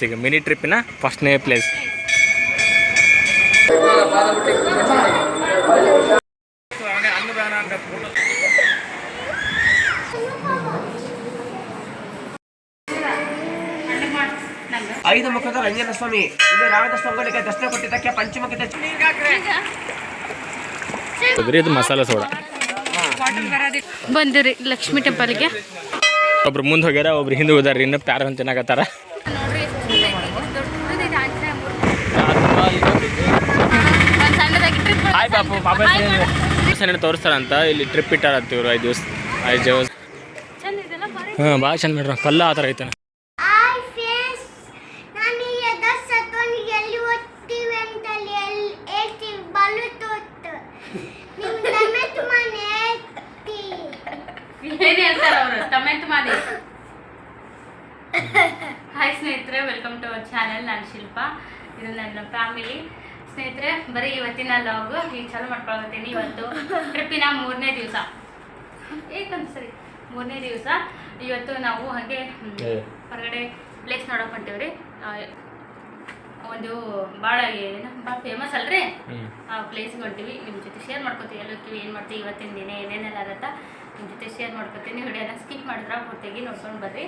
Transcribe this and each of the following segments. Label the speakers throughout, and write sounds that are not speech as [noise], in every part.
Speaker 1: Place ಈಗ mini ಟ್ರಿಪ್ಪಿನ ಫಸ್ಟ್ನೇ place
Speaker 2: ಐದು ಮುಖದ ರಂಜನ ಸ್ವಾಮಿ ಇದು ರಾಮದ ಸ್ವಾಮಿಗಳಿಗೆ ದರ್ಶನ ಕೊಟ್ಟಿದ್ದಕ್ಕೆ ಪಂಚಮುಖದ
Speaker 1: ಇದು ಮಸಾಲೆ ಸೋಡಾ.
Speaker 3: ಬಂದಿರಿ ಲಕ್ಷ್ಮೀ ಟೆಂಪಲ್ಗೆ
Speaker 1: ಒಬ್ರು ಮುಂದೆ ಹೋಗ್ಯಾರ ಒಬ್ರು ಹಿಂದೆ ಹೋದಾರ ಇನ್ನು ಪ್ಯಾರ ಅಂತ ತಿನ್ನಾಕತ್ತಾರ
Speaker 3: ನೋಡ್ರಿ ಎಷ್ಟು ಚಂದ ಐತಿ. ಎಷ್ಟ್ ದೊಡ್ಡದಿದೆ ಆಂಜನೇಯ ಮೂರ್ತಿ. ಒಂದ್ ಸಣ್ಣದಾಗಿ trip
Speaker 1: ಹಾಯ್ ಬಾಪು ಬಾಬಾ ತೋರಿಸ್ತಾರಂತ ಇಲ್ಲಿ ಟ್ರಿಪ್ ಇಟ್ಟಾರಂತ ಇವರು ಐದು ದಿವಸ ಐದು ದಿವಸ
Speaker 3: ಚೆನ್ನ ಇದೆಲ್ಲ ಬಾರಿ.
Speaker 1: ಹಾಂ ಭಾಳ ಚಂದ ಮಾಡ್ರ ಕಲ್ಲ ಆ ಥರ ಐತೆ
Speaker 4: ಹಾಯ್ ಫ್ರೆಂಡ್ಸ್ ನಾನು ಎದರ್ ಸತ್ವನಿಗೆ ಎಲ್ಲಿ ಓದ್ತೀವಿ ಅಂತ ಎಲ್ಲಿ ಹೇಳ್ತೀವಿ ಬಲುತೋತ್ತು ನಿಮ್ಮ ಟಮೆಟ್ ಮನೆ ಐತಿ
Speaker 3: ಏನೇ ಅಂತಾರ ಅವರು ಟಮೆಟ್ ಮಾಡಿ ಹಾಯ್ ಸ್ನೇಹಿತರೆ ವೆಲ್ಕಮ್ ಟು ಅವರ್ ಚಾನೆಲ್ ನಾನು ಶಿಲ್ಪ. ಇದು ನನ್ನ ಫ್ಯಾಮಿಲಿ ಸ್ನೇಹಿತರೆ ಬರೀ ಇವತ್ತಿನ ಲಾಗು ಈಗ ಚಾಲು ಮಾಡ್ಕೊಳ್ತೀನಿ ಇವತ್ತು ಟ್ರಿಪ್ಪಿನ ಮೂರನೇ ದಿವಸ. ಏಕಂತ ಸರಿ. ಮೂರನೇ ದಿವಸ. ಇವತ್ತು ನಾವು ಹಾಗೆ ಹೊರಗಡೆ ಪ್ಲೇಸ್ ನೋಡಕ್ ಹೊಂಟೇವ್ರಿ. ಒಂದು ಭಾಳ ಏನು ಭಾಳ ಫೇಮಸ್ ಅಲ್ರಿ? ಆ ಪ್ಲೇಸ್ ಹೊಂಟಿವಿ. ನಿಮ್ಮ ಜೊತೆ ಶೇರ್ ಮಾಡ್ಕೊತೀವಿ. ಎಲ್ಲ ಹೋಗ್ತೀವಿ ಏನು ಮಾಡ್ತೀವಿ ಇವತ್ತಿನ ದಿನ ಏನೇನೆಲ್ಲ ಆಗುತ್ತಾ ನಿಮ್ಮ ಜೊತೆ ಶೇರ್ ಮಾಡ್ಕೋತೀನಿ. ವಿಡಿಯೋನ ಸ್ಕಿಪ್ ಮಾಡಿದ್ರೆ ಪೂರ್ತಿಯಾಗಿ ನೋಡ್ಕೊಂಡು ಬರ್ರಿ.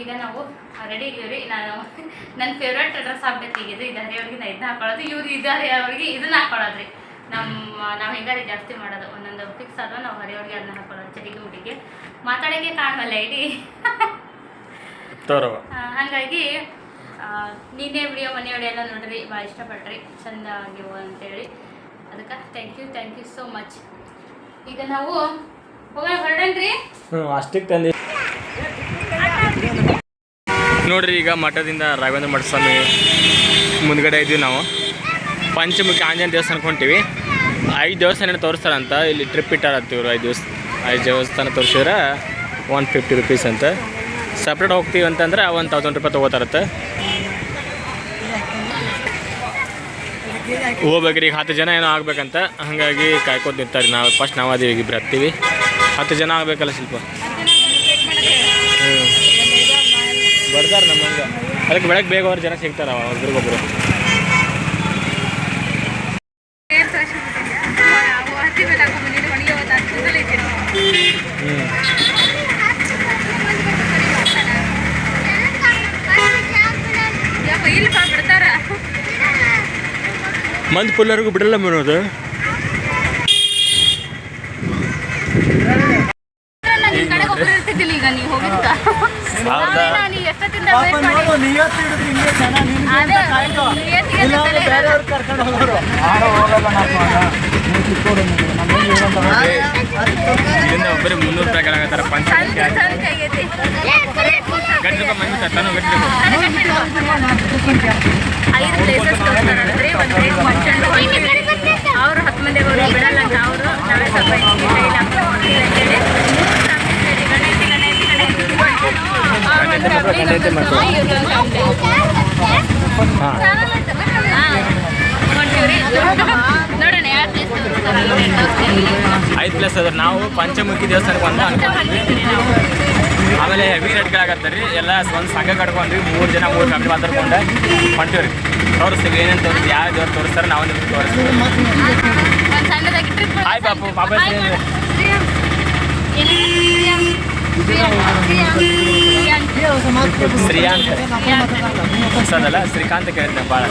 Speaker 3: ಈಗ ನಾವು ರೆಡಿ ಇದೀವಿ ನಾನು ನನ್ನ ಫೇವ್ರೇಟ್ ಡ್ರೆಸ್ ಹಾಕ್ಬೇಕು ಈಗ ಇದು ಇದಾರೆ ಅವ್ರಿಗಿಂತ ನಾ ಇದನ್ನ ಹಾಕೊಳ್ಳೋದು. ಇವ್ರು ಇದಾರೆ ಅವ್ರಿಗೆ ಇದನ್ನ ಹಾಕೊಳ್ಳೋದ್ರಿ. ನಮ್ಮ ನಾವು ಹೆಂಗಾರಿ ಜಾಸ್ತಿ ಮಾಡೋದು. ಒಂದೊಂದು ಫಿಕ್ಸ್ ಆದ್ರೆ ನಾವು ಹರಿಯವ್ರಿಗೆ ಅದನ್ನ ಹಾಕೊಳ್ಳೋದು ಚಟಿಗೆ ಹುಡುಗಿ ಮಾತಾಡೋಕ್ಕೆ ಕಾಣಲ್ಲ ಇಡೀ. ಹಂಗಾಗಿ ನೀನೇ ವಿಡಿಯೋ ಮನೆ ವಿಡಿಯೋ ಎಲ್ಲ ನೋಡ್ರಿ. ಭಾಳ ಇಷ್ಟಪಟ್ರಿ. ಚಂದ ಆಗಿವು ಅಂತೇಳಿ. ಅದಕ್ಕೆ thank you thank you so much ಈಗ ನಾವು ಹೋಗೋಣ ಹೊರಡನ್ರಿ?
Speaker 1: ಹ್ಞೂ ಅಷ್ಟಕ್ಕೆ ತಂದು ನೋಡ್ರಿ ಈಗ ಮಠದಿಂದ ರಾಘವೇಂದ್ರ ಮಠ ಸ್ವಾಮಿ ಮುಂದ್ಗಡೆ ಇದ್ದೀವಿ ನಾವು. ಪಂಚಮುಖಿ ಆಂಜನೇಯ ದೇವಸ್ಥಾನಕ್ಕೆ ಹೊಂಟಿವಿ. ಐದು ದೇವಸ್ಥಾನ ತೋರಿಸ್ತಾರಂತ. ಇಲ್ಲಿ ಟ್ರಿಪ್ ಇಟ್ಟಾರತ್ತಿವ್ರು ಐದು ದಿವಸ ಐದು ದೇವಸ್ಥಾನ ತೋರಿಸಿದ್ರೆ ಒನ್ ಫಿಫ್ಟಿ ರುಪೀಸ್ ಅಂತ. ಸಪ್ರೇಟ್ ಹೋಗ್ತೀವಿ ಅಂತಂದ್ರೆ ಒನ್ ತೌಸಂಡ್ ರೂಪಾಯಿ ತೊಗೋತಾರತ್ತೆ ಹೋಗ್ಬೇಕ್ರಿ, ಈಗ ಹತ್ತು ಜನ ಏನೋ ಆಗ್ಬೇಕಂತ. ಹಾಗಾಗಿ ಕಾಯ್ಕೊತ ನಾವು ಫಸ್ಟ್ ನಾವು ಅದೀವಿ, ಈಗ ಹತ್ತೀವಿ. ಹತ್ತು ಜನ ಆಗ್ಬೇಕಲ್ಲ ಶಿಲ್ಪ ಹ್ಞೂ ಬರ್ತಾರೆ ನಮ್ಮ ಅದಕ್ಕೆ ಬೆಳಗ್ಗೆ ಬೇಗ ಅವ್ರು ಜನ ಸಿಗ್ತಾರೆ ಒಬ್ರಿಗೊಬ್ರು ಮಂದ್ ಪುಲ್ಲರಿಗೂ ಬಿಡಲ್ಲ ಬರೋದು
Speaker 3: ನಾನು ಈ ಕಡೆ ಒಬ್ಬರು ಇರ್ತಿದ್ದಿಲ್ಲ ಈಗ ನೀವು ಹೋಗಿದ್ದ
Speaker 1: ಹೌದಾ?
Speaker 3: ನಾನು
Speaker 1: ಇಲ್ಲಿಂದ ಒಬ್ಬರೇ ಮುನ್ನೂರು ರೂಪಾಯಿ ಕೆಳಗತ್ತಾರ. ಗಂಟೆ ರೂಪಾಯಿ ಮಂದಿ ತತ್ತಾನು
Speaker 3: ಐದು ಪ್ಲೇಸಸ್ ತೋರಿಸ್ತಾರಂದ್ರೆ ಒಂದು ಪ್ಲೇಸ್ ಮಂಚಂಡು ಅವರು ಹತ್ತು ಮಂದಿ ಅವ್ರಿಗೆ ಬಿಡಲ್ಲ ಅಂತ ಅವರು ನಾವೇ ಸ್ವಲ್ಪ ಇಲ್ಲಿ ಕೈಲಿ ಹಾಕ್ಕೊಂಡು ಹೋಗ್ತೀವಿ ಅಂತೇಳಿ ಗಣೇಶಿ ಗಣೇಶಿ ಗಣೇಶಿ ಹೊಂಟೀವ್ರಿ. ಯಾವ ಪ್ಲೇಸ್
Speaker 1: ಐದು ಪ್ಲೇಸ್ ಅದ್ರ ನಾವು ಪಂಚಮುಖಿ ದೇವಸ್ಥಾನಕ್ಕೆ ಬಂದ ಅನ್ಕೊಂಡ್ವಿ. ಆಮೇಲೆ ಹೆವಿ ರೇಟ್ಗಳಾಗತ್ತೆ ರೀ ಎಲ್ಲ ಒಂದು ಸಂಘ ಕಟ್ಕೊಂಡ್ವಿ. ಮೂರು ಜನ, ಮೂರು ಫ್ಯಾಮಿಲಿ ಮಾತಾಡ್ಕೊಂಡು ಹೊಂಟಿವಿ ರೀ ತೋರಿಸ್ತೀವಿ. ಏನೇನು ತೋರಿಸ್ತೀವಿ? ಯಾವ ದೇವ್ರು ತೋರಿಸ್ತಾರೆ ನಾವು ನಿಮ್ಗೆ ತೋರಿಸ್ತೀವಿ. ಬಾಪು ಬಾಬಾ ಹೆಸ್ರೇನು? ಶ್ರೀಯಾಂತ್ ಹೊಸದಲ್ಲ ಶ್ರೀಕಾಂತ್ ಕೇಳಿದ್ದೆ ಭಾಳ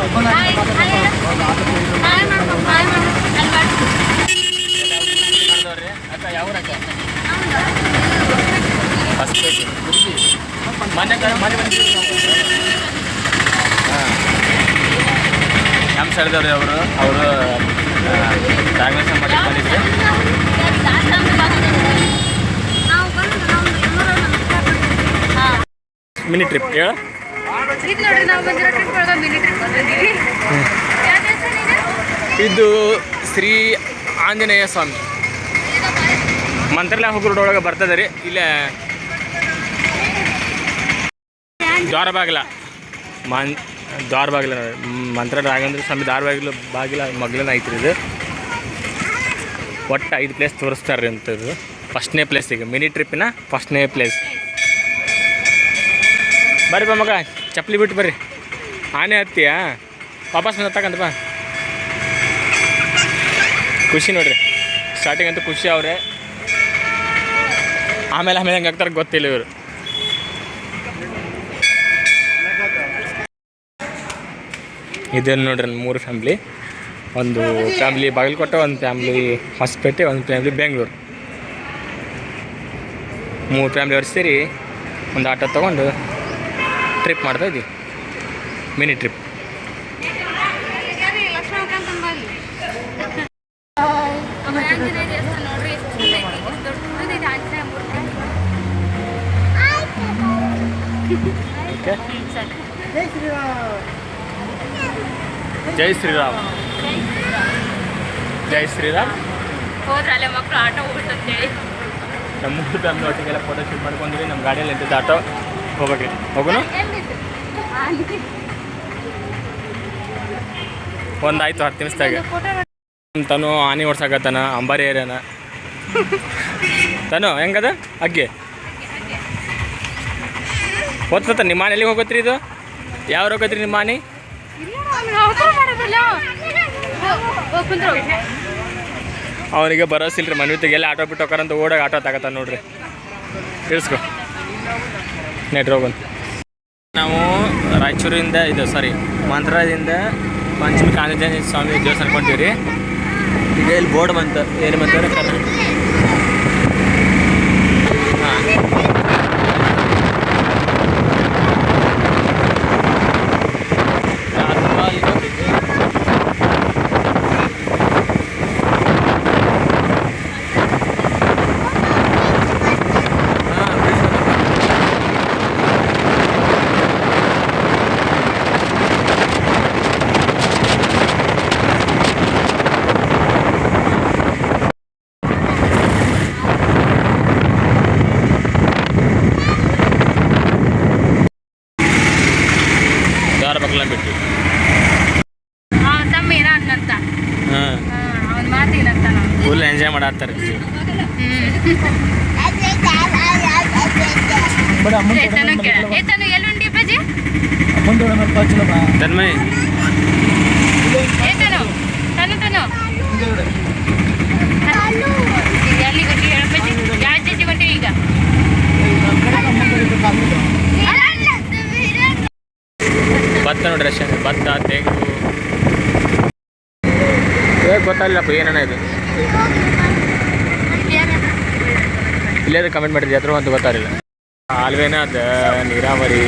Speaker 1: ನಮ್ಮ ಸ್ಥಳದವ್ರು ಅವರು ಅವರು ಮಠಕ್ಕೆ ಬಂದಿದ್ರು. ಮಿನಿ ಟ್ರಿಪ್ ಹೇಳ.
Speaker 3: ಇದು
Speaker 1: ಶ್ರೀ ಆಂಜನೇಯ ಸ್ವಾಮಿ. ಮಂತ್ರಾಲಯ ರೋಡ್ ಒಳಗೆ ಬರ್ತದೆ ರೀ. ಇಲ್ಲ ದ್ವಾರ ಬಾಗಿಲ ಮನ್ ದ್ವಾರ ಬಾಗಿಲ ಮಂತ್ರ ರಾಘವೇಂದ್ರ ಸ್ವಾಮಿ ದ್ವಾರ ಬಾಗಿಲು ಬಾಗಿಲ ಮಗ್ಲನ ಐತ್ರಿ ಇದು. ಒಟ್ಟು ಐದು ಪ್ಲೇಸ್ ತೋರಿಸ್ತಾರೆ ರೀ ಅಂತ ಇದು. ಫಸ್ಟ್ನೇ ಪ್ಲೇಸ್ ಈಗ. ಮಿನಿ ಟ್ರಿಪ್ಪಿನ ಫಸ್ಟ್ನೇ ಪ್ಲೇಸ್ ಬರ್ರಿ ಬಾ ಮಗ, ಚಪ್ಪಲಿ ಬಿಟ್ಟು ಬರ್ರಿ. ಆನೆ ಹತ್ತಿಯಾ? ವಾಪಸ್ ಬಂದ ಬಾ. ಖುಷಿ ನೋಡ್ರಿ. ಸ್ಟಾರ್ಟಿಂಗ್ ಅಂತೂ ಖುಷಿ ಅವ್ರೆ. ಆಮೇಲೆ ಆಮೇಲೆ ಹೆಂಗೆ ಆಗ್ತಾರೆ ಗೊತ್ತಿಲ್ಲ ಇವರು. ಇದನ್ನು ನೋಡ್ರಿ ಮೂರು ಫ್ಯಾಮ್ಲಿ ಒಂದು ಫ್ಯಾಮ್ಲಿ ಬಾಗಲಕೋಟೆ, ಒಂದು ಫ್ಯಾಮ್ಲಿ ಹೊಸಪೇಟೆ, ಒಂದು ಫ್ಯಾಮ್ಲಿ ಬೆಂಗಳೂರು. ಮೂರು ಫ್ಯಾಮ್ಲಿ ಅವ್ರು ಸೇರಿ ಒಂದು ಆಟೋ ತೊಗೊಂಡು ಟ್ರಿಪ್ ಮಾಡ್ತಾ ಇದ್ದೀವಿ ಮಿನಿ ಟ್ರಿಪ್. ಜೈ ಶ್ರೀರಾಮ್. ಜೈ ಶ್ರೀರಾಮ್.
Speaker 3: ಹೋದ್ರಲ್ಲೇ ಮಕ್ಕಳು ಆಟ ಹೋಗ್ಬಿಟ್ಟಂತೇಳಿ
Speaker 1: ನಮ್ಮ ಮೂರು ಫ್ಯಾಮಿಲಿ ಒಟ್ಟಿಗೆಲ್ಲ ಫೋಟೋ ಶೂಟ್ ಮಾಡ್ಕೊಂಡ್ರಿ ನಮ್ಮ ಗಾಡಿಯಲ್ಲಿ ನಿಂತಿದ್ದ ಆಟೋ. ಹೋಗ್ಬೇಕ್ರಿ ಹೋಗೋಣ? ಒಂದು ಆಯ್ತು ಹತ್ತು ನಿಮಿಷದಾಗ ತನು ಆನೆ ಓಡ್ಸಾಕತ್ತಾನ ಅಂಬಾರಿ ಏರಿಯಾನ. ತನು, ಹೆಂಗದ? ಅಗ್ಗೆ ಓದ್ತ ನಿಮ್ಮ ಆನೆ ಎಲ್ಲಿಗೆ ಹೋಗತ್ರಿ ಇದು? ಯಾವ ಹೋಗತ್ರಿ ನಿಮ್ಮ ಆನೆ? ಅವನಿಗೆ ಬರೋಸಿಲ್ರಿ ಮನೆ ತೆಗೆಲ್ಲ ಆಟೋ ಬಿಟ್ಟು ಹೋಗಾರಂತ ಓಡಾಗ ಆಟೋ ತಗತ್ತ ನೋಡ್ರಿ. ತಿಳಿಸ್ಕೊ ನೆಟ್ ಬಂತು. ನಾವು ರಾಯಚೂರಿಂದ, ಇದು ಸಾರಿ ಮಂತ್ರಾಲಯದಿಂದ ಪಂಚಮಿ ಆಂಜನೇಯ ಸ್ವಾಮಿ ದೇವಸ್ಥಾನ ರೀ ಈಗ ಇಲ್ಲಿ ಬೋರ್ಡ್ ಬಂತು ಏನು ಬಂತಾರೆ ಕರ್ನಾಟಕ ಹಾಂ ದಾರ ಬಗ್ಲ ಬಿಟ್ಟು
Speaker 3: ಅವನ ತಮ್ಮ ಏನೋ ಅನ್ನಂತ
Speaker 1: ಹಾಂ
Speaker 3: ಅವನ ಮಾತೇನಂತ ನಾವು
Speaker 1: ಫುಲ್ ಎಂಜಾಯ್ ಮಾಡತ್ತಾರೆ
Speaker 3: ಏತನು ಕೇಳ ಏತನು ಎಲ್ಲಿಂಡಿ ಅಪ್ಪಾಜಿ
Speaker 1: ತನ್ಮಯ್
Speaker 3: ಏತನು ತನು ತನು ಎಲ್ಲಿ ಗೊತ್ತಿ ಹೇಳಪ್ಪಾಜಿ ಯಾವ ಜೊತೆ ಗೊತ್ತಿ ಈಗ
Speaker 1: ಭತ್ತ ನೋಡ್ರಿ ಅಷ್ಟೇ ಭತ್ತ ತೆಂಗು ಏ ಗೊತ್ತಾಗಲಿಲ್ಲಪ್ಪ, ಏನೇನ ಇದು. ಇಲ್ಲೇ ಕಮೆಂಟ್ ಮಾಡಿದ್ರಿ ಅದ್ರ ಒಂದು ಗೊತ್ತಾಗಲಿಲ್ಲ. ಆಲ್ವೇನ ಅದ, ನೀರಾವರಿ.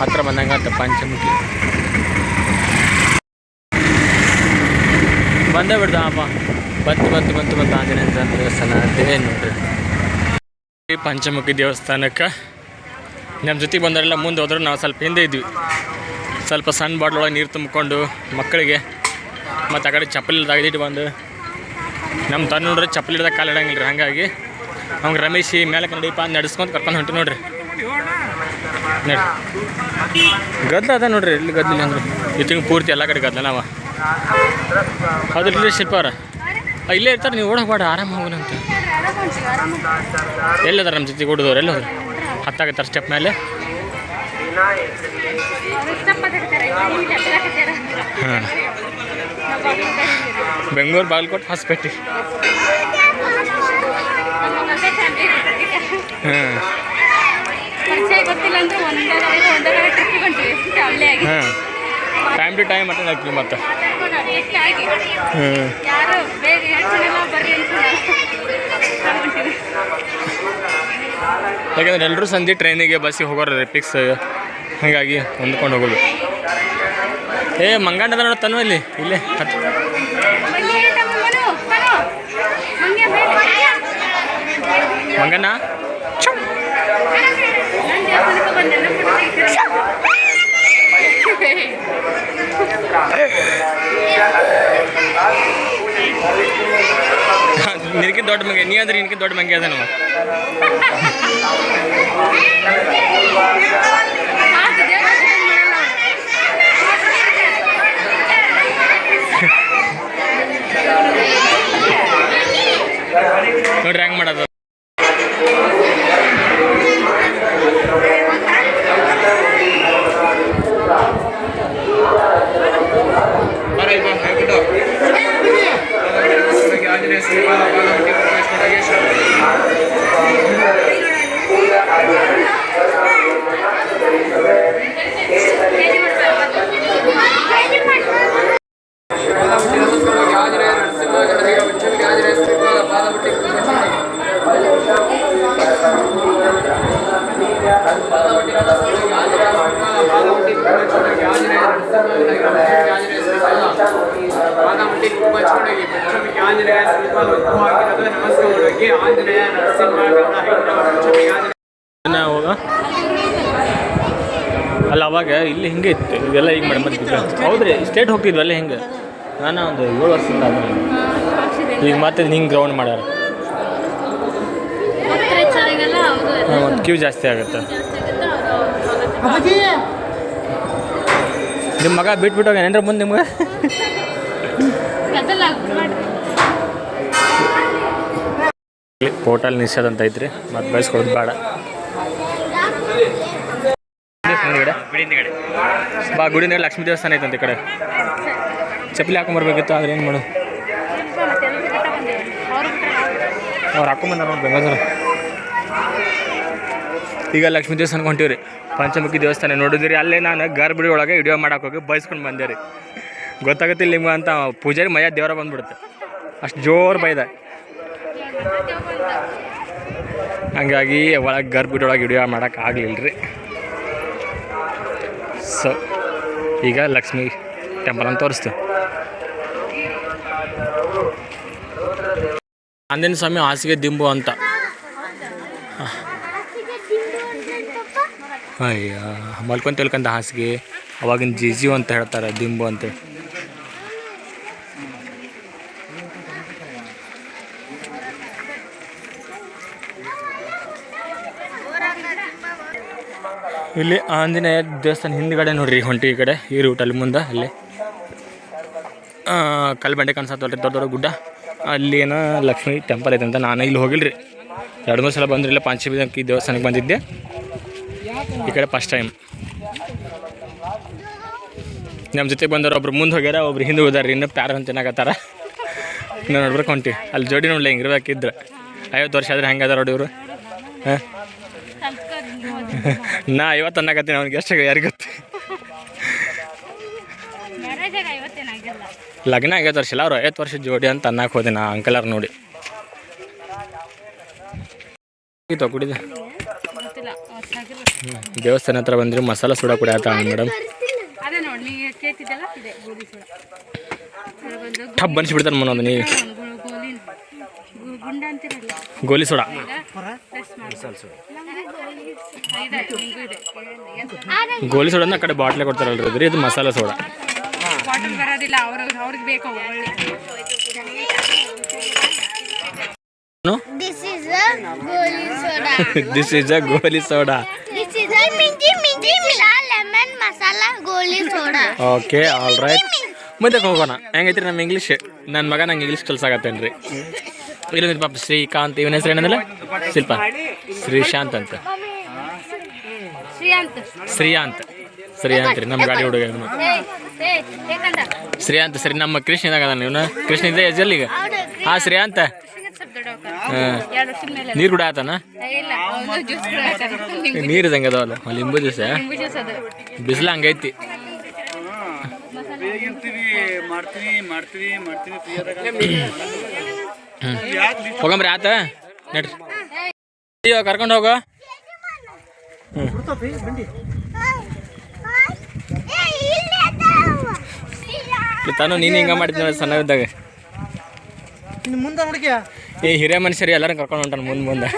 Speaker 1: ಹತ್ರ ಬಂದಂಗ ಅಂತ ಪಂಚಮುಖಿ. ಬಂದೇ ಬಿಡ್ದ ಬಂತು ಬಂತು ಬಂತು ಬಂತು, ಆಂಜನೇಯ ದೇವಸ್ಥಾನ ಅದೇ ನೋಡ್ರಿ. ಈ ಪಂಚಮುಖಿ ದೇವಸ್ಥಾನಕ್ಕೆ. ನಮ್ಮ ಜೊತೆ ಬಂದವರೆಲ್ಲ ಮುಂದೆ ಹೋದ್ರೆ, ನಾವು ಸ್ವಲ್ಪ ಹಿಂದೆ ಇದ್ವಿ. ಸ್ವಲ್ಪ ಸಣ್ಣ ಬಾಟ್ಲೊಳಗೆ ನೀರು ತುಂಬಿಕೊಂಡು ಮಕ್ಕಳಿಗೆ ಮತ್ತು ಆ ಕಡೆ ಚಪ್ಪಲಿ ತೆಗೆದಿಟ್ಟು ಬಂದು. ನಮ್ಮ ತನ್ನ ನೋಡ್ರಿ ಚಪ್ಪಲಿ ಇಡ್ದಾಗ ಕಾಲು ಇಡಂಗಿಲ್ಲ ರೀ, ಹಾಗಾಗಿ. ಅವ್ಗೆ ರಮೇಶಿ ಮೇಲೆ ನಡೀಪ ನಡೆಸ್ಕೊಂಡು ಕರ್ಕೊಂಡು ಹೊಂಟು ನೋಡ್ರಿ. ನೋಡಿ. ಗದ್ದಲ ಅದ ನೋಡ್ರಿ ಇಲ್ಲಿ ಗದ್ದಲ ಅಂದ್ರೆ. ಇತ್ತಿಗೆ ಪೂರ್ತಿ ಎಲ್ಲ ಕಡೆ ಗದ್ದಲ ನಾವ ಅದು ಶಿಲ್ಪ ಶಿಲ್ಪಾರ ಇಲ್ಲೇ ಇರ್ತಾರೆ, ನೀವು ಓಡಬಾಡ ಬೇಡ, ಆರಾಮ ಹೋಗೋಣಂತ ಎಲ್ಲದಾರ ನಮ್ಮ ಜೊತೆ ಓಡಿದವ್ರು ಎಲ್ಲ ಹತ್ತಾಗತ್ತಾರೆ ಸ್ಟೆಪ್ ಮೇಲೆ? ಹಾಂ ಬೆಂಗಳೂರು ಬಾಗಲಕೋಟೆ ಹೊಸಪೇಟೆ ಹಾಂ ಹಾಂ ಟೈಮ್ ಟು ಟೈಮ್ ಅಟೆಂಡ್ ಆಗ್ತೀವಿ ಮತ್ತೆ. ಹ್ಞೂ ಯಾಕಂದ್ರೆ ಎಲ್ಲರೂ ಸಂಜೆ ಟ್ರೈನಿಗೆ ಬಸ್ಸಿಗೆ ಹೋಗೋರು ಫಿಕ್ಸ್ ಹಾಗಾಗಿ ಹೊಂದ್ಕೊಂಡು ಹೋಗೋದು. ಏ ಮಂಗಂಡದ ನೋಡ ತನು ಇಲ್ಲಿ ಇಲ್ಲೇ ಮಂಗಣ್ಣ
Speaker 3: ನಾನು ದೇವಸ್ಥಾನಕ್ಕೆ ಬಂದೆ ನನ್ನ ಫೋಟೋ
Speaker 1: ನಿನಗೆ ದೊಡ್ಡ ಮಂಗೆ ನೀ ಅಂದ್ರೆ ಇನ್ಕಿ ದೊಡ್ಡ ಮಂಗೆ ಅದ ನಾವು
Speaker 3: ಆತು ದೇವಸ್ಥಾನ ಮಾಡಲ್ಲ
Speaker 1: ನೋಡ್ರಿ ಹೆಂಗ್ ಮಾಡೋದು. Harvard. ಸ್ಟೇಟ್ ಹೋಗ್ತಿದ್ವಲ್ಲ ಹಿಂಗೆ? ನಾನು ಒಂದು ಏಳು ವರ್ಷದಿಂದ ಆದ್ಮೇಲೆ ಈಗ ಮತ್ತೆ ಹಿಂಗೆ ಗ್ರೌಂಡ್ ಮಾಡ್ಯಾರ? ಒಂದು ಕ್ಯೂ ಜಾಸ್ತಿ ಆಗುತ್ತೆ. ನಿಮ್ಮ ಮಗ ಬಿಟ್ಬಿಟ್ಟು ಏನಾರ ಮುಂದೆ ನಿಮ್ಗೆ? ಪೋರ್ಟಲ್ ನಿಷೇಧ ಅಂತ ಐತ್ರಿ ಮತ್ತೆ ಬಯಸ್ಕೊಳ್ಳೋದು ಬೇಡ. ಮುಂದ್ಗಡೆ ಬಾ ಗುಡಿನ ಲಕ್ಷ್ಮೀ ದೇವಸ್ಥಾನ ಐತಂತೆ ಈ ಕಡೆ. ಚಪ್ಪಲಿ ಹಾಕೊಂಬರ್ಬೇಕಿತ್ತು ಆದ್ರೆ ಏನು ಮಾಡು. ಅವ್ರು ಹಾಕೊಂಬಂದಾರ ನೋಡಿ ಬೆಂಗಳೂರು. ಈಗ ಲಕ್ಷ್ಮೀ ದೇವಸ್ಥಾನ ಹೊಂಟೀವಿ ಪಂಚಮುಖಿ ದೇವಸ್ಥಾನ ನೋಡಿದ್ರಿ, ಅಲ್ಲೇ ನಾನು ಗರ್ಭಿಡಿ ಒಳಗೆ ವಿಡಿಯೋ ಮಾಡಕ್ಕೆ ಹೋಗಿ ಬಯಸ್ಕೊಂಡು ಬಂದೆ ರೀ. ಗೊತ್ತಾಗತ್ತಿಲ್ಲ ನಿಮ್ಗೆ ಅಂತ ಪೂಜಾರಿ ಮಯ ದೇವರ ಬಂದ್ಬಿಡುತ್ತೆ. ಅಷ್ಟು ಜೋರು ಬೈದ. ಹಂಗಾಗಿ ಒಳಗೆ ಗರ್ಭಿಡಿ ಒಳಗೆ ವಿಡಿಯೋ ಮಾಡೋಕೆ ರೀ ಸೊ ಈಗ ಲಕ್ಷ್ಮೀ ಟೆಂಪಲ್ ಅಂತ ತೋರಿಸ್ತು. ಆಂಜನೇಯ ಸ್ವಾಮಿ ಹಾಸಿಗೆ ದಿಂಬು ಅಂತ. ಅಯ್ಯ ಮಲ್ಕೊಂತ ಹೇಳ್ಕಂತ ಹಾಸಿಗೆ ಅವಾಗಿನ ಜಿಜಿ ಅಂತ ಹೇಳ್ತಾರೆ ದಿಂಬು ಅಂತ ಇಲ್ಲಿ ಆಂಜನೇಯ ದೇವಸ್ಥಾನ ಹಿಂದ್ಗಡೆ ನೋಡ್ರಿ ಹೊಂಟಿ ಈ ಕಡೆ ಈ ಮುಂದೆ ಅಲ್ಲಿ. ಆ, ಕಲ್ಲು ಬಂಡೆ ಕಾಣಿಸತ್ತಲ್ರಿ ದೊಡ್ಡ ದೊಡ್ಡ ಗುಡ್ಡ. ಅಲ್ಲಿ ಏನೋ ಲಕ್ಷ್ಮೀ ಟೆಂಪಲ್ ಐತೆ ಅಂತ ನಾನು ಇಲ್ಲಿ ಹೋಗಿಲ್ರಿ. ಎರಡು ಮೂರು ಸಲ ಬಂದ್ರಿಲ್ಲ ಈ ದೇವಸ್ಥಾನಕ್ಕೆ ಬಂದಿದ್ದೆ. ಈ ಕಡೆ ಫಸ್ಟ್ ಟೈಮ್ ನಮ್ಮ ಜೊತೆ ಬಂದವ್ರು ಒಬ್ರು ಮುಂದೆ ಹೋಗ್ಯಾರ ಒಬ್ರು ಹಿಂದೆ ಹೋದಾರ ಇನ್ನೂ ಪ್ಯಾರ ಅಂತ ಏನಾಗತ್ತಾರ ನೋಡ್ಬೇಕು ಹೊಂಟಿ ಅಲ್ಲಿ ಜೋಡಿ ನೋಡ್ಲಿ ಹಿಂಗೆ ಇರ್ಬೇಕಿದ್ರೆ. ಐವತ್ತು ವರ್ಷ ಆದ್ರೆ ಹೆಂಗೆ ಅದಾರ ನೋಡಿ ಇವರು. ಹಾಂ? [laughs] ನಾ ಇವತ್ತು ಅನ್ನಕತ್ತೀನಿ ಅವ್ನಿಗೆ ಎಷ್ಟು ಯಾರಿಗೆ ಗೊತ್ತು? ಲಗ್ನ ಐವತ್ತು ವರ್ಷ ಇಲ್ಲ ಅವ್ರು ಐವತ್ತು ವರ್ಷ ಜೋಡಿ ಅಂತ ಅನ್ನಕ್ಕೆ ಹೋದೆ ನಾ ಅಂಕಲರ್ ನೋಡಿ. ಕುಡಿದ? ದೇವಸ್ಥಾನ ಹತ್ರ ಬಂದ್ರೆ ಮಸಾಲ ಸೋಡಾ ಆಯ್ತಾ ಮೇಡಮ್. ಟಬ್ ಅನ್ಸಿಬಿಡ್ತಾನೆ ಮನೋದು ನೀವು. ಗೋಲಿ ಸೋಡಾ
Speaker 3: ಪ್ರೆಸ್ ಮಾಡಿ ಇದೆ ನಿಂಗೂ ಇದೆ ಎಂತ
Speaker 1: ಗೋಲಿ ಸೋಡಾ ಆ ಕಡೆ ಬಾಟ್ಲೆ ಕೊಡ್ತಾರಲ್ರಿ ಇದು ಮಸಾಲ ಸೋಡಾ.
Speaker 3: ಬಾಟಲ್ ಬರೋದಿಲ್ಲ ಅವ್ರ ಅವ್ರಿಗೆ ಬೇಕು
Speaker 1: this is a goli soda.
Speaker 4: This is a minty minty lemon masala goli soda.
Speaker 1: Okay all right ಮುಂದಕ್ಕೆ ಹೋಗೋಣ. ಹೆಂಗೈತ್ರಿ ನಮ್ಮ ಇಂಗ್ಲೀಷ್ ನನ್ನ ಮಗ ನಂಗೆ ಇಂಗ್ಲೀಷ್ ಕೆಲಸ ರೀ ಇಲ್ಲಂದ್ರೆ ಪಾಪ ಶ್ರೀಕಾಂತ್ ಇವನ ಹೆಸರು ಏನಂದ್ರೆ ಶಿಲ್ಪ. ಶ್ರೀಶಾಂತ್ ಅಂತ.
Speaker 3: ಶ್ರೀಯಂತ್.
Speaker 1: ಶ್ರೀಯಾಂತ್. ಶ್ರೀಯಾಂತ್ ರೀ ನಮ್ಮ ಗಾಡಿ ಹುಡುಗ ಇವನು. ಶ್ರೀಯಾಂತ್ ಸರಿ ನಮ್ಮ ಕೃಷ್ಣದಾಗ ಅದಾನ ಇವನು. ಕೃಷ್ಣ ಇದೆ ಎಜಲ್ ಈಗ? ಹಾ ಶ್ರೀಯಾಂತ. ನೀರು ಕೂಡ ಆತನ? ನೀರು ಇದಂಗೆ ಅದಾವಲ್ಲ ಲಿಂಬು
Speaker 3: ಜ್ಯೂಸ
Speaker 1: ಬಿಸಿಲ ಹಂಗೈತಿ. ಹೋಗಂಬ್ರಿ ಆತ? ನಡ್ರಿ. ಅಯ್ಯೋ ಕರ್ಕೊಂಡು ಹೋಗೋ. ತಾನು ನೀನು ಹಿಂಗೆ ಮಾಡಿದ್ನ ಸಣ್ಣವಿದ್ದಾಗ.
Speaker 5: ಮುಂದೆ ಹುಡುಗಿಯ
Speaker 1: ಏ ಹಿರಿಯ ಮನುಷ್ಯರು ಎಲ್ಲರೂ ಕರ್ಕೊಂಡು ಹೊಂಟಾನ ಮುಂದೆ ಮುಂದೆ.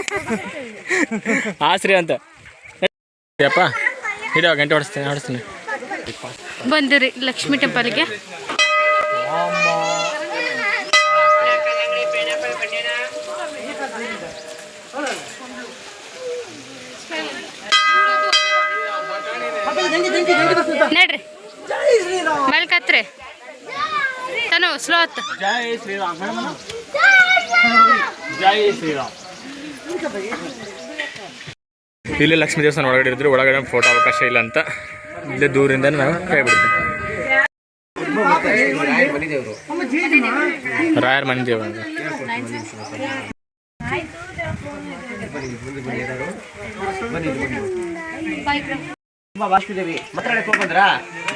Speaker 1: ಆಸ್ರಿ ಅಂತ. ಅಪ್ಪ ಹಿಡಿಯೋ ಗಂಟೆ ಹೊಡಿಸ್ತೀನಿ ಹೊಡಿಸ್ತೀನಿ.
Speaker 3: ಬಂದಿರಿ ಲಕ್ಷ್ಮೀ ಟೆಂಪಲ್ಗೆ ನಡ್ರಿ. ಮಲ್ಕತ್ರಿ. ತನು ಸ್ಲೋ ಹತ್ತು
Speaker 1: ಜೈ ಶ್ರೀರಾಮ್. ಜೈ ಶ್ರೀರಾಮ್. ಇಲ್ಲಿ ಲಕ್ಷ್ಮೀ ದೇವಸ್ಥಾನ ಒಳಗಡೆ ಇದ್ರೆ ಒಳಗಡೆ ಫೋಟೋ ಅವಕಾಶ ಇಲ್ಲ ಅಂತ ಇಲ್ಲೇ ದೂರಿಂದ ನಾವು ಕೈ ಬಿಡ್ತೀವಿ.
Speaker 2: ಬಂದಿದ್ದೇವರು
Speaker 1: ರಾಯರ್ ಮನೆ ಬನ್ನಿ ಅಂತ.
Speaker 2: ತುಂಬಾ ವಾಸುದೇವಿ ಮಾತಾಡಕ್ಕೆ ಹೋಗಿ ಬಂದ್ರಾ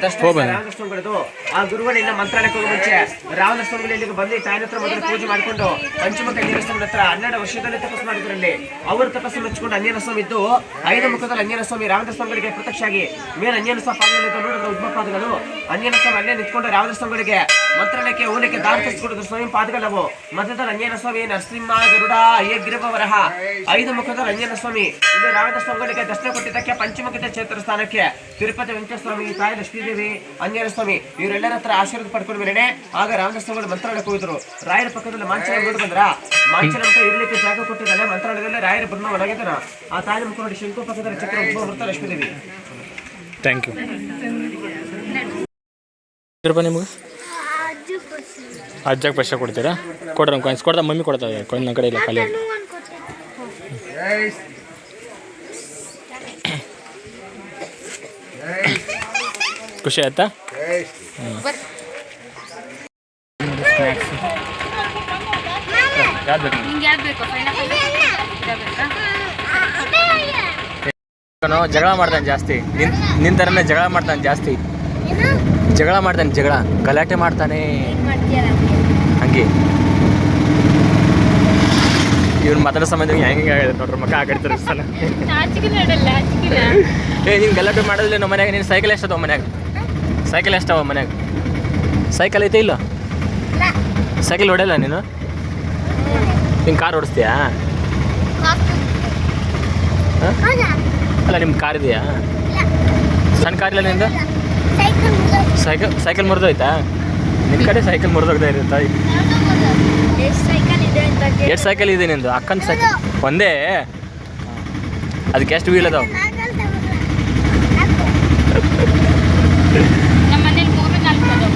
Speaker 2: ದರ್ಶನ
Speaker 1: ಹೋಗ್ ಬಂದೆ.
Speaker 2: ರಾಮಕೃಷ್ಣ ಕಡೆದು ಆ ಗುರುಗಳಿಂದ ಮಂತ್ರಾಲಯಕ್ಕೆ ಹೋಗೋ ಮುಂಚೆ ರಾವಣ ಸ್ವಾಮಿಗಳು ಇಲ್ಲಿಗೆ ಬಂದು ತಾಯಿನ ಹತ್ರ ಮೊದಲು ಪೂಜೆ ಮಾಡಿಕೊಂಡು ಪಂಚಮುಖ ಅಂಜನ ಸ್ವಾಮಿ ಹತ್ರ ಹನ್ನೆರಡು ವರ್ಷದಲ್ಲಿ ತಪಸ್ಸು ಮಾಡಿದ್ರಲ್ಲಿ ಅವರು ತಪಸ್ಸು ಮೆಚ್ಚಿಕೊಂಡು ಅಂಜನ ಸ್ವಾಮಿ ಇದ್ದು ಐದು ಮುಖದಲ್ಲಿ ಅಂಜನ ಸ್ವಾಮಿ ಸ್ವಾಮಿಗಳಿಗೆ ಪ್ರತ್ಯಕ್ಷ ಆಗಿ ಮೇಲೆ ಅಂಜನ ಸ್ವಾಮಿ ನೋಡಿದ ಉದ್ಭವ ಅಂಜನ ಸ್ವಾಮಿ ಅಲ್ಲೇ ನಿಂತ್ಕೊಂಡು ಸ್ವಾಮಿಗಳಿಗೆ ಮಂತ್ರಾಲಯಕ್ಕೆ ಹೋಗಲಿಕ್ಕೆ ದಾರಿ ತರಿಸಿಕೊಡಿದ್ರು ಸ್ವಾಮಿ ಪಾದಗಳವು ಮಧ್ಯದ ಅಂಜನ ಸ್ವಾಮಿ ನರಸಿಂಹ ಗರುಡ ಅಯ್ಯ ಗಿರಿಬವರಹ ಐದು ಮುಖದ ರಂಜನ ಸ್ವಾಮಿ ಇಲ್ಲಿ ಸ್ವಾಮಿಗಳಿಗೆ ದರ್ಶನ ಕೊಟ್ಟಿದ್ದಕ್ಕೆ ಪಂಚಮುಖದ ಕ್ಷೇತ್ರ ಸ್ಥಾನಕ್ಕೆ ತಿರುಪತಿ ವೆಂಕಟೇಶ್ವರ ಸ್ವಾಮಿ ತಾಯಿ ಲಕ್ಷ್ಮೀದೇವಿ ಅಂಜನ ಸ್ವಾಮಿ ಇವರೆಲ್ಲರ ಹತ್ರ ಆಶೀರ್ವಾದ ಪಡ್ಕೊಂಡ ಮೇಲೆ ಆಗ ರಾಮದಾಸ್ವಾಮಿಗಳು ಸ್ವಾಮಿಗಳು ಮಂತ್ರಾಲಯಕ್ಕೆ ಹೋಗಿದ್ರು. ರಾಯರ ಪಕ್ಕದಲ್ಲಿ ಮಾಂಚನ ನೋಡಿ ಬಂದ್ರ ಮಾಂಚನ ಅಂತ ಇರ್ಲಿಕ್ಕೆ ಜಾಗ ಕೊಟ್ಟಿದ್ದಲ್ಲ ಮಂತ್ರಾಲಯದಲ್ಲಿ ರಾಯರ ಬ್ರಹ್ಮ ಒಳಗಿದ್ದಾರೆ ಆ ತಾಯಿ ಮುಖ ನೋಡಿ ಶಂಕು ಪಕ್ಕದಲ್ಲಿ ಚಕ್ರ ಉದ್ಭವ ಲಕ್ಷ್ಮೀದೇವಿ
Speaker 1: ಥ್ಯಾಂಕ್ ಯು ನಿಮ್ಗೆ? ಅಜ್ಜಾಗ ಪೈಸೆ ಕೊಡ್ತೀರಾ? ಕೊಡ್ರಿ ಕಾಯಿನ್ಸ್ ಕೊಡ್ತಾ ಮಮ್ಮಿ ಕೊಡ್ತಾ ಕಾಯಿನ್ ನನ್ನ ಕಡೆ ಇಲ್ಲ ಖಾಲಿ. ಖುಷಿ ಆಯ್ತಾ ಜಗಳ ಮಾಡ್ತಾನೆ ಜಾಸ್ತಿ. ನಿನ್ ನಿನ್ ಥರನೇ ಜಗಳ ಮಾಡ್ತಾನೆ ಜಾಸ್ತಿ. ಜಗಳ ಮಾಡ್ತಾನೆ ಜಗಳ. ಗಲಾಟೆ ಮಾಡ್ತಾನೆ. ಹಂಗೆ. ಇವ್ನು ಮಾತಾಡೋ ಸಂಬಂಧ ಹೆಂಗೆ ಹೆಂಗೆ ನೋಡ್ರಿ ಮಕ್ಕ ಆ ಕಡೆ ತಿರುಗಿಸ್ತಾನೆ
Speaker 3: ನೋಡಲ್ಲ ನಾಚಿಕೆ
Speaker 1: ಏ ನೀನು ಗಲಾಟೆ ಮಾಡೋದಿಲ್ಲ ನಮ್ಮ ಮನ್ಯಾಗ. ನೀನು ಸೈಕಲ್ ಎಷ್ಟದ ಮನ್ಯಾಗ? ಸೈಕಲ್ ಎಷ್ಟವ ಮನ್ಯಾಗ? ಸೈಕಲ್ ಐತೆ ಇಲ್ಲ? ಸೈಕಲ್ ಹೊಡೆಯಲ್ಲ ನೀನು? ನಿಮ್ಮ ಕಾರ್ ಓಡಿಸ್ತೀಯಾ? ಅಲ್ಲ ನಿಮ್ಮ ಕಾರ್ ಇದೆಯಾ? ಸಣ್ಣ ಕಾರ್ ಇಲ್ಲ ನಿಂದು? ಸೈಕಲ್ ಸೈಕಲ್ ಮುರಿದೋಯ್ತಾ? ನಿಮ್ಮ ಕಡೆ ಸೈಕಲ್ ಮುರಿದೋಗ್ತಾ ಇರುತ್ತಾ? ಎಷ್ಟು ಸೈಕಲ್ ಇದೆ ನಿಂದು? ಅಕ್ಕನ ಸೈಕಲ್ ಒಂದೇ? ಅದಕ್ಕೆ ಎಷ್ಟು ವೀಲ್ ಅದಾವ
Speaker 3: ನಮ್ಮ ಮನೇಲಿ ಮೂರು ನಾಲ್ಕು ಅದಾವ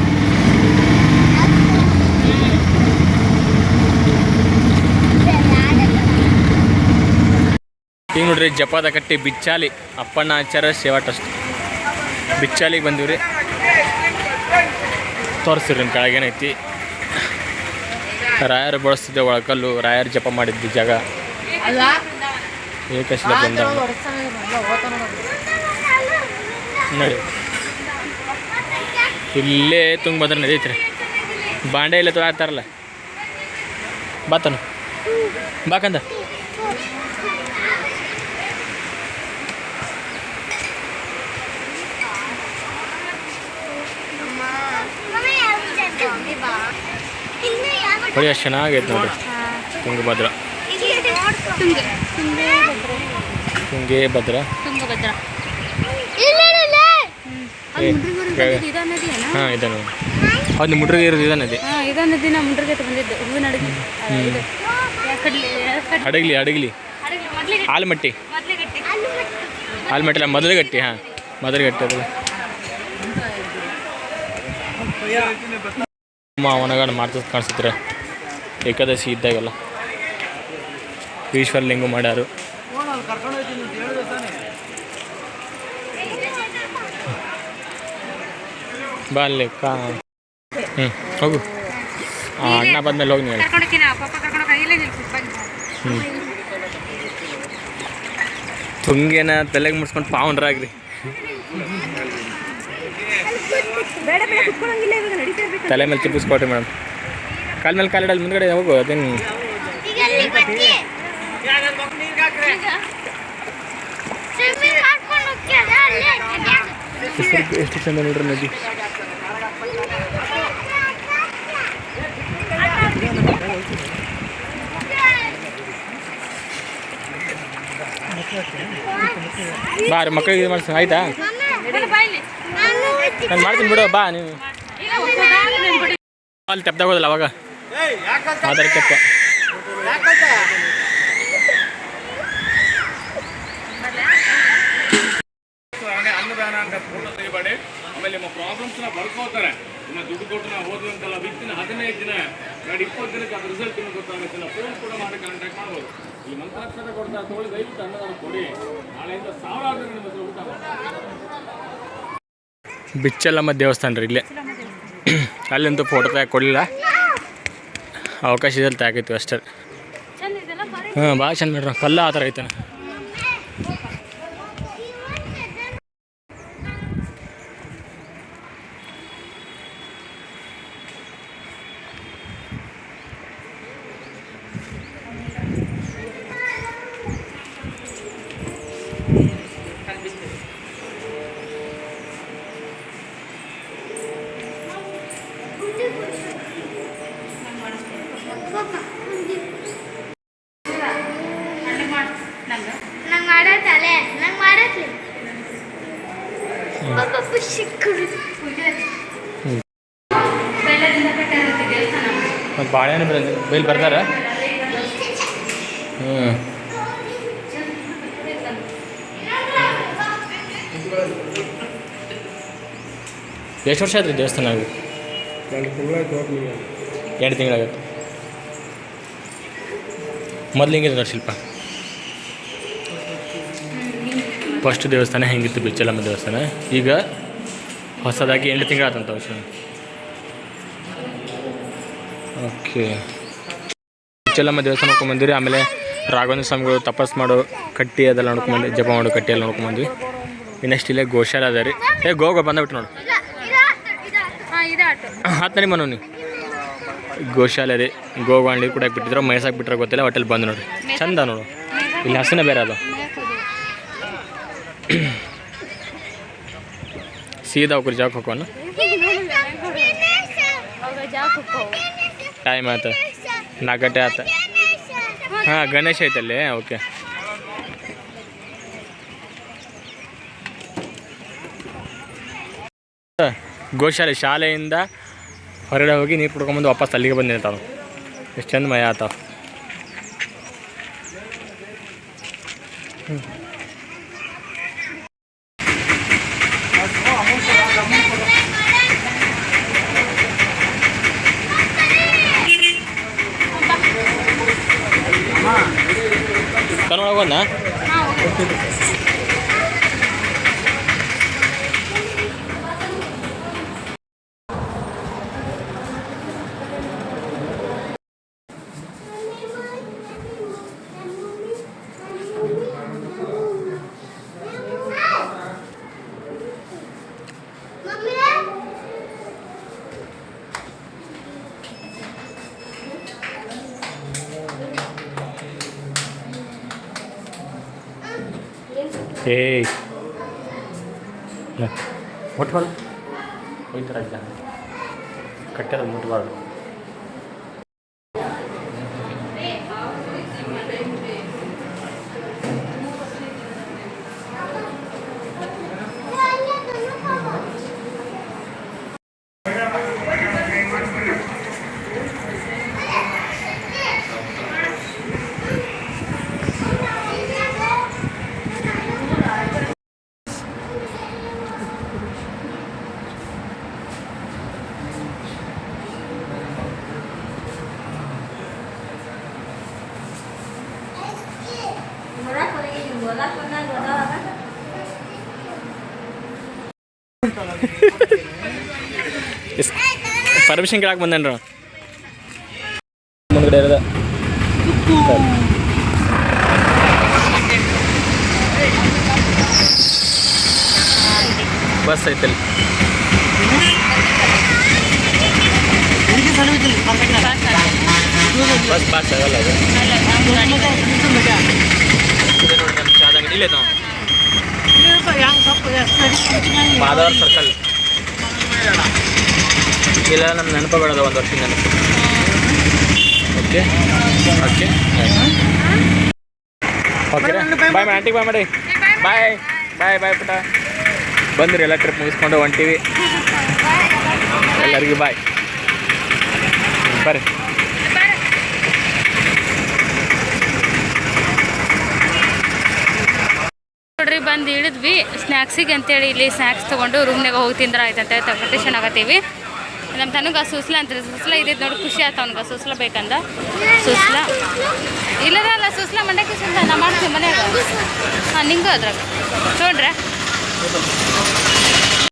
Speaker 1: ಈಗ ನೋಡ್ರಿ ಜಪಾದ ಕಟ್ಟಿ ಬಿಚ್ಚಾಲಿ ಅಪ್ಪಣ್ಣ ಆಚಾರ ಸೇವಾ ಟ್ರಸ್ಟ್. ಬಿಚ್ಚಾಲಿಗೆ ಬಂದಿವ್ರಿ. ತೋರಿಸ್ತೀರಿ ನಿಮ್ಮ ಕೆಳಗೇನೈತಿ ರಾಯರು ಬಳಸ್ತಿದ್ದೆ ಒಳಕಲ್ಲು ರಾಯರು ಜಪ ಮಾಡಿದ್ದು ಜಾಗ. ಏಕಶಿಲ ಬಂದ. ನೋಡಿ. ಇಲ್ಲೇ ತುಂಗಭದ್ರ ನದಿ ಐತ್ರಿ ಬಾಂಡೆ ಇಲ್ಲೇ ತೊಗೊಳ್ತಾರಲ್ಲ ಬಾತನು. ಬಾಕಂದ. ಹೊಳಿ ಅಷ್ಟು ಚೆನ್ನಾಗೈತೆ ನೋಡ್ರಿ ತುಂಗಭದ್ರ.
Speaker 3: ತುಂಗೆ
Speaker 1: ಭದ್ರ.
Speaker 3: ತುಂಗಭದ್ರ. ಇದಾ
Speaker 1: ಹಾಂ ಇದೆ ನೋಡಿ ಅದು ಮುಡ್ರಿಗೆ ಇರೋದು ಇದೆ ನದಿ.
Speaker 3: ಹಾಂ ನದಿ ನದಿನ ಮುಡ್ರಿಗೆ ಬಂದಿದ್ದು. ಹೂವಿನ ಇದು.
Speaker 1: ಅಡಗಲಿ ಅಡಗಲಿ.
Speaker 3: ಮೊದಲಿಗೆ
Speaker 1: ಆಲ್ಮಟ್ಟಿ. ಆಲ್ಮಟ್ಟಿ ಅಲ್ಲ ಮೊದಲುಗಟ್ಟಿ ಹಾಂ. ಮೊದಲುಗಟ್ಟಿ ಅದು. ಅಮ್ಮ ಒಣಗಾಡು ಮಾಡ್ತದ ಕಾಣಿಸ್ತಿದ್ರೆ? ಏಕಾದಶಿ ಇದ್ದಾಗೆಲ್ಲ. ಈಶ್ವರಲಿಂಗು ಮಾಡ್ಯಾರು ಬಾ ಅಲ್ಲಿ ಕಾ ಹ್ಞೂ ಹೋಗು. ಅಣ್ಣ ಬಂದ್ಮೇಲೆ ಹೋಗಿ ನೀವು ಹ್ಞೂ ತುಂಗೇನ ತಲೆಗೆ ಮುಡ್ಸ್ಕೊಂಡು ಪಾವನ್ರಾಗ್ರಿ ತಲೆ ಮೇಲೆ ಚಿಪ್ಪಿಸ್ಕೊಟ್ರಿ ಮೇಡಮ್. ಕಾಲ ಮೇಲೆ ಕಾಲಿಡಲ್ಲಿ ಮುಂದ್ಗಡೆ ಹೋಗು ಅದೇನು ಎಷ್ಟು ಚಂದ ನೋಡ್ರಿ ನದಿ? ಬಾ ರೀ ಮಕ್ಕಳಿಗೆ ಇದು ಮಾಡಿಸ್ ಆಯ್ತಾ? ನಾನು ಮಾಡ್ತೀನಿ ಬಿಡು ಬಾ ನೀವು ಅಲ್ಲಿ ತೆಪ್ದಾಗೋದಿಲ್ಲ ಅವಾಗ. ಮಾತಾಡಿ ತೆಪ್ಪ
Speaker 5: ಅನ್ನದಾನ ಅಂತ ಫೋಟೋ ತೆಗಿಬೇಡಿ ಆಮೇಲೆ ನಿಮ್ಮ ಪ್ರಾಬ್ಲಮ್ಸ್ನ ಬರ್ಕೋತಾರೆ. ಇನ್ನು ದುಡ್ಡು ಕೊಟ್ಟು ನಾವು ಹೋದ್ವಿ ಅಂತಲ್ಲ ವಿತ್ತಿನ ಹದಿನೈದು ದಿನ ಎರಡು ಇಪ್ಪತ್ತು ದಿನಕ್ಕೆ ಅದು ರಿಸಲ್ಟ್ ನಿಮ್ಗೆ ಗೊತ್ತಾಗುತ್ತಿಲ್ಲ ಫೋನ್ ಕೂಡ ಮಾಡಿ ಕಾಂಟ್ಯಾಕ್ಟ್ ಮಾಡ್ಬೋದು. ಈ ಮಂತ್ರಾಕ್ಷರ ಕೊಡ್ತಾ ತೊಗೊಳ್ಳಿ ದಯವಿಟ್ಟು ಅನ್ನದಾನ ಕೊಡಿ. ನಾಳೆಯಿಂದ ಸಾವಿರಾರು ಜನ ನಿಮ್ಮ ಹತ್ರ ಊಟ ಮಾಡ್ತಾರೆ.
Speaker 1: ಬಿಚ್ಚಲ್ಲಮ್ಮ ದೇವಸ್ಥಾನ ರೀ ಇಲ್ಲೇ. ಅಲ್ಲಂತೂ ಫೋಟೋ ತೆಗೆ ಕೊಡಲಿಲ್ಲ? ಅವಕಾಶ ಇದ್ದಲ್ಲಿ ತೆಗಿತೀವಿ ಅಷ್ಟೇ. ಹಾಂ ಭಾಳ ಚೆಂದ ನೋಡ್ರಿ ಕಲ್ಲ ಆ ಥರ ಐತೆ ಬೈಲ್ ಬರ್ತಾರ ಹ್ಞೂ ಎಷ್ಟು ವರ್ಷ ಆಯ್ತು ದೇವಸ್ಥಾನ ಆಗಿ ಎರಡು ತಿಂಗಳಾಗತ್ತೆ ಮೊದಲು ಹಿಂಗಿದೆ ನೋಡಿ ಶಿಲ್ಪ? ಫಸ್ಟ್ ದೇವಸ್ಥಾನ ಹೆಂಗಿತ್ತು ಬಿಚ್ಚಲಮ್ಮ ದೇವಸ್ಥಾನ? ಈಗ ಹೊಸದಾಗಿ ಎಂಟು ತಿಂಗಳಾತಂತ ವರ್ಷ. ಓಕೆ ಬಿಚ್ಚಲಮ್ಮ ದೇವಸ್ಥಾನ ನೋಡ್ಕೊಂಬಂದಿರಿ ಆಮೇಲೆ ರಾಘವೇಂದ್ರ ಸ್ವಾಮಿಗಳು ತಪಸ್ ಮಾಡೋ ಕಟ್ಟಿ ಅದೆಲ್ಲ ನೋಡ್ಕೊಂಬಂದು ಜಪ ಮಾಡೋ ಕಟ್ಟಿ ಎಲ್ಲ ನೋಡ್ಕೊಂಬಂದ್ವಿ ಇನ್ನೆಷ್ಟು ಇಲ್ಲೇ ಗೋಶಾಲ ಅದ ರೀ. ಏ ಗೋಗ ಬಂದ್ಬಿಟ್ಟು ನೋಡು. ಹತ್ತು ನಡಿ ಮನೋನಿ ಗೋಶಾಲೆ ರೀ ಗೋಗ ಗಾಂಡಿ ಕೂಡ ಬಿಟ್ಟಿದ್ರು ಮೈಸಾಕ್ ಬಿಟ್ರೆ ಗೊತ್ತಿಲ್ಲ ಹೋಟೆಲ್ ಬಂದು ನೋಡಿ. ಚಂದ ನೋಡು. ಇಲ್ಲಿ ಹಸನೇ ಬೇರೆ ಅದು. ಸೀದಾ ಹೋಗ್ರಿ ಜಾಕ್ ಹೋಗೋಣ. ಟೈಮ್ ಆಯ್ತು. ನಾಲ್ಕು ಗಂಟೆ ಆತ. ಹಾಂ, ಗಣೇಶ ಐತಲ್ಲಿ? ಓಕೆ. ಗೋಶಾಲೆ ಶಾಲೆಯಿಂದ ಹೊರಗಡೆ ಹೋಗಿ ನೀರು ಕುಡ್ಕೊಂಬಂದು ವಾಪಸ್ ಅಲ್ಲಿಗೆ ಬಂದಿರ್ತಾವೆ ಎಷ್ಟು ಚಂದ ಮಯ ಆತಾವ ಕನ್ನಡ ಹೋಗೋಣ ಏಯ್. ಮುಟ್ಬಾರ್ದು. ಹೋಯ್ತಾರ ಅಜ್ಜ ಕಟ್ಟೆಲ್ಲ ಮುಟ್ಬಾರ್ದು. ಪರ್ಮಿಷನ್ ಕೇಳಕ್ಕೆ ಬಂದೇನ್ರ? ಮುಂದ್ಗಡೆ ಇರೋದ. ಬಸ್ ಐತಲ್ಲಿ ಬಸ್ ಪಾಸ್ ಆಗಲ್ಲ ಅದು. ಇಲ್ಲೇ ನಾವು ಮಾಧವರ್ ಸರ್ಕಲ್. ಇಲ್ಲ ನಮ್ಮ ನೆನಪುಗಳದ ಒಂದು ವರ್ಷ ನೆನಪು ಓಕೆ. ಓಕೆ. ಓಕೆ ಬಾಯ್ ಆಂಟಿಗೆ ಬಾಯ್ ಮಾಡಿ. ಬಾಯ್. ಬಾಯ್ ಬಾಯ್ ಪುಟ. ಬಂದ್ರಿ ಎಲ್ಲ ಟ್ರಿಪ್ ಮುಗಿಸ್ಕೊಂಡು ಹೊಂಟೀವಿ ಎಲ್ಲರಿಗೂ ಬಾಯ್. ಬರ್ರಿ.
Speaker 3: ನೋಡ್ರಿ ಬಂದು ಇಳಿದ್ವಿ. ಸ್ನ್ಯಾಕ್ಸಿಗೆ ಅಂತೇಳಿ ಇಲ್ಲಿ ಸ್ನ್ಯಾಕ್ಸ್ ತೊಗೊಂಡು ರೂಮ್ನಾಗ ಹೋಗಿ ತಿಂದ್ರೆ ಆಯ್ತು ಅಂತ ತಗೊಟೇಷನ್ ಆಗತ್ತೀವಿ. ನಮ್ಮ ತನಗ ಸುಸ್ಲ ಅಂತಾರೆ. ಸುಸ್ಲ ಇದೈತೆ ನೋಡಿ ಖುಷಿ ಆಯ್ತು ಅವ್ನಿಗೆ. ಸುಸ್ಲ ಬೇಕಂದ. ಸುಸ್ಲ. ಇಲ್ಲದ ಅಲ್ಲ, ಸುಸ್ಲ ಮಂಡಕ್ಕಿ ಸುಸ್ಲ ನಾ ಮಾಡ್ತೀನಿ ಮನ್ಯಾಗ. ಹಾಂ, ನಿಂಗೂ ಅದ್ರಾಗ. ನೋಡ್ರೆ